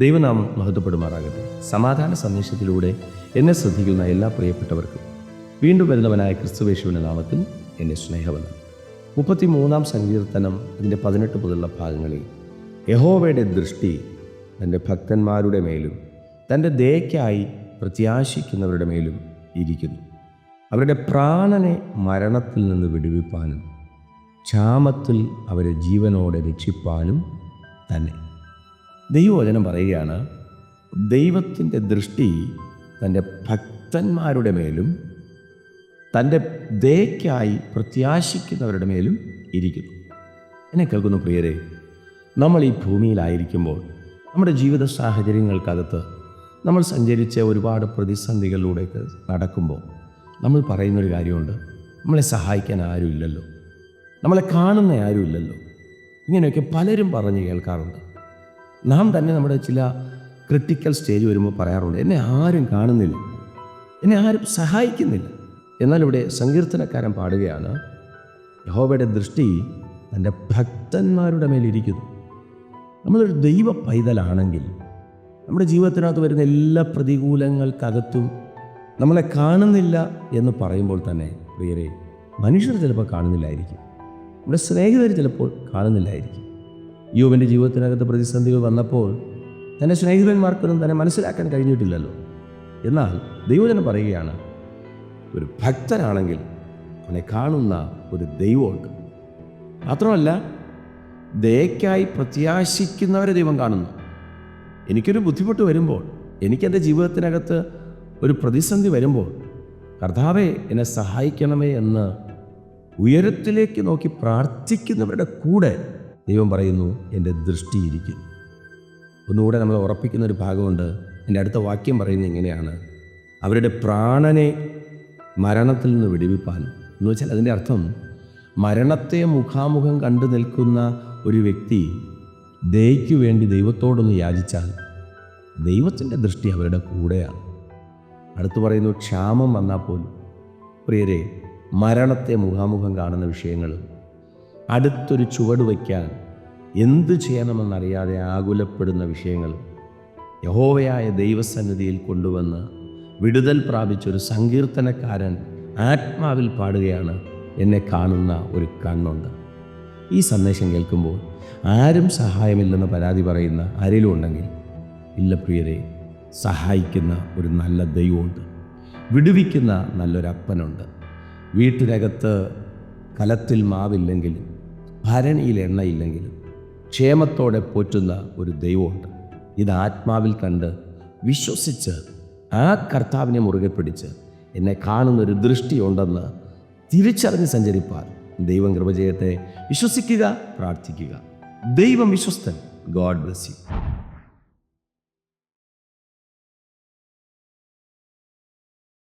ദൈവനാമം മഹത്വപ്പെടുമാറാകട്ടെ. സമാധാന സന്ദേശത്തിലൂടെ എന്നെ ശ്രദ്ധിക്കുന്ന എല്ലാ പ്രിയപ്പെട്ടവർക്കും വീണ്ടും വരുന്നവനായ ക്രിസ്തുവേശുവിന്റെ നാമത്തിൽ എന്നെ സ്നേഹവനം മുപ്പത്തി മൂന്നാം സങ്കീർത്തനം അതിന്റെ പതിനെട്ട് മുതലുള്ള ഭാഗങ്ങളിൽ യഹോവയുടെ ദൃഷ്ടി തന്റെ ഭക്തന്മാരുടെ മേലും തന്റെ ദയക്കായി പ്രത്യാശിക്കുന്നവരുടെ മേലും ഇരിക്കുന്നു. അവരുടെ പ്രാണനെ മരണത്തിൽ നിന്ന് വിടുവിപ്പാനും ക്ഷാമത്തിൽ അവരെ ജീവനോടെ രക്ഷിപ്പാനും തന്നെ. ദൈവവചനം പറയുകയാണ് ദൈവത്തിന്റെ ദൃഷ്ടി തന്റെ ഭക്തന്മാരുടെ മേലും തന്റെ ദയക്കായി പ്രത്യാശിക്കുന്നവരുടെ മേലും ഇരിക്കുന്നു. എന്നെ കേൾക്കുന്നു പ്രിയരെ നമ്മൾ ഈ ഭൂമിയിലായിരിക്കുമ്പോൾ നമ്മുടെ ജീവിത സാഹചര്യങ്ങൾക്കകത്ത് നമ്മൾ സഞ്ചരിച്ച ഒരുപാട് പ്രതിസന്ധികളിലൂടെ നടക്കുമ്പോൾ നമ്മൾ പറയുന്നൊരു കാര്യമുണ്ട് നമ്മളെ സഹായിക്കാൻ ആരുമില്ലല്ലോ നമ്മളെ കാണുന്ന ആരുമില്ലല്ലോ. ഇങ്ങനെയൊക്കെ പലരും പറഞ്ഞ് കേൾക്കാറുണ്ട്. നാം തന്നെ നമ്മുടെ ചില ക്രിട്ടിക്കൽ സ്റ്റേജ് വരുമ്പോൾ പറയാറുണ്ട് എന്നെ ആരും കാണുന്നില്ല എന്നെ ആരും സഹായിക്കുന്നില്ല. എന്നാൽ ഇവിടെ സങ്കീർത്തനക്കാരൻ പാടുകയാണ് യഹോബയുടെ ദൃഷ്ടി തന്റെ ഭക്തന്മാരുടെ മേലിരിക്കുന്നു നമ്മളൊരു ദൈവ പൈതലാണെങ്കിൽ നമ്മുടെ ജീവിതത്തിനകത്ത് വരുന്ന എല്ലാ പ്രതികൂലങ്ങൾക്കകത്തും നമ്മളെ കാണുന്നില്ല എന്ന് പറയുമ്പോൾ തന്നെ പ്രിയരെ മനുഷ്യർ ചിലപ്പോൾ കാണുന്നില്ലായിരിക്കും. നമ്മുടെ സ്നേഹിതർ ചിലപ്പോൾ കാണുന്നില്ലായിരിക്കും. യുവന്റെ ജീവിതത്തിനകത്ത് പ്രതിസന്ധികൾ വന്നപ്പോൾ തന്റെ സ്നേഹിതന്മാർക്കൊന്നും തന്നെ മനസ്സിലാക്കാൻ കഴിഞ്ഞിട്ടില്ലല്ലോ. എന്നാൽ ദൈവജനം പറയുകയാണ് ഒരു ഭക്തനാണെങ്കിൽ അവനെ കാണുന്ന ഒരു ദൈവമുണ്ട്. മാത്രമല്ല ദയക്കായി പ്രത്യാശിക്കുന്നവരെ ദൈവം കാണുന്നു. എനിക്കൊരു ബുദ്ധിമുട്ട് വരുമ്പോൾ എനിക്കെന്റെ ജീവിതത്തിനകത്ത് ഒരു പ്രതിസന്ധി വരുമ്പോൾ കർത്താവെ എന്നെ സഹായിക്കണമേ എന്ന് ഉയരത്തിലേക്ക് നോക്കി പ്രാർത്ഥിക്കുന്നവരുടെ കൂടെ ദൈവം പറയുന്നു എന്റെ ദൃഷ്ടിയിരിക്കും ഒന്നുകൂടെ നമ്മൾ ഉറപ്പിക്കുന്ന ഒരു ഭാഗമുണ്ട്. എന്റെ അടുത്ത വാക്യം പറയുന്നത് എങ്ങനെയാണ് അവരുടെ പ്രാണനെ മരണത്തിൽ നിന്ന് വിടുവിപ്പാനും എന്ന് വെച്ചാൽ അതിന്റെ അർത്ഥം മരണത്തെ മുഖാമുഖം കണ്ടു നിൽക്കുന്ന ഒരു വ്യക്തി ദയയ്ക്കു വേണ്ടി ദൈവത്തോടൊന്ന് യാചിച്ചാൽ ദൈവത്തിന്റെ ദൃഷ്ടി അവരുടെ കൂടെയാണ്. അടുത്തു പറയുന്നു ക്ഷാമം വന്നാൽ പോലും. പ്രിയരെ മരണത്തെ മുഖാമുഖം കാണുന്ന വിഷയങ്ങളും അടുത്തൊരു ചുവട് വയ്ക്കാൻ എന്ത് ചെയ്യണമെന്നറിയാതെ ആകുലപ്പെടുന്ന വിഷയങ്ങൾ യഹോവയായ ദൈവസന്നിധിയിൽ കൊണ്ടുവന്ന് വിടുതൽ പ്രാപിച്ചൊരു സങ്കീർത്തനക്കാരൻ ആത്മാവിൽ പാടുകയാണ് എന്നെ കാണുന്ന ഒരു കണ്ണുണ്ട്. ഈ സന്ദേശം കേൾക്കുമ്പോൾ ആരും സഹായമില്ലെന്ന് പരാതി പറയുന്ന ആരെങ്കിലും ഉണ്ടെങ്കിൽ ഇല്ല പ്രിയരെ സഹായിക്കുന്ന ഒരു നല്ല ദൈവമുണ്ട്. വിടുവിക്കുന്ന നല്ലൊരപ്പനുണ്ട്. വീട്ടിനകത്ത് കലത്തിൽ മാവില്ലെങ്കിലും ഭരണിയിൽ എണ്ണയില്ലെങ്കിലും ക്ഷേമത്തോടെ പോറ്റുന്ന ഒരു ദൈവമുണ്ട്. ഇത് ആത്മാവിൽ കണ്ട് വിശ്വസിച്ച് ആ കർത്താവിനെ മുറുകെ പിടിച്ച് എന്നെ കാണുന്നൊരു ദൃഷ്ടിയുണ്ടെന്ന് തിരിച്ചറിഞ്ഞ് സഞ്ചരിപ്പാൻ ദൈവം കൃപ ചെയ്യട്ടെ. വിശ്വസിക്കുക പ്രാർത്ഥിക്കുക. ദൈവം വിശ്വസ്തൻ. God bless you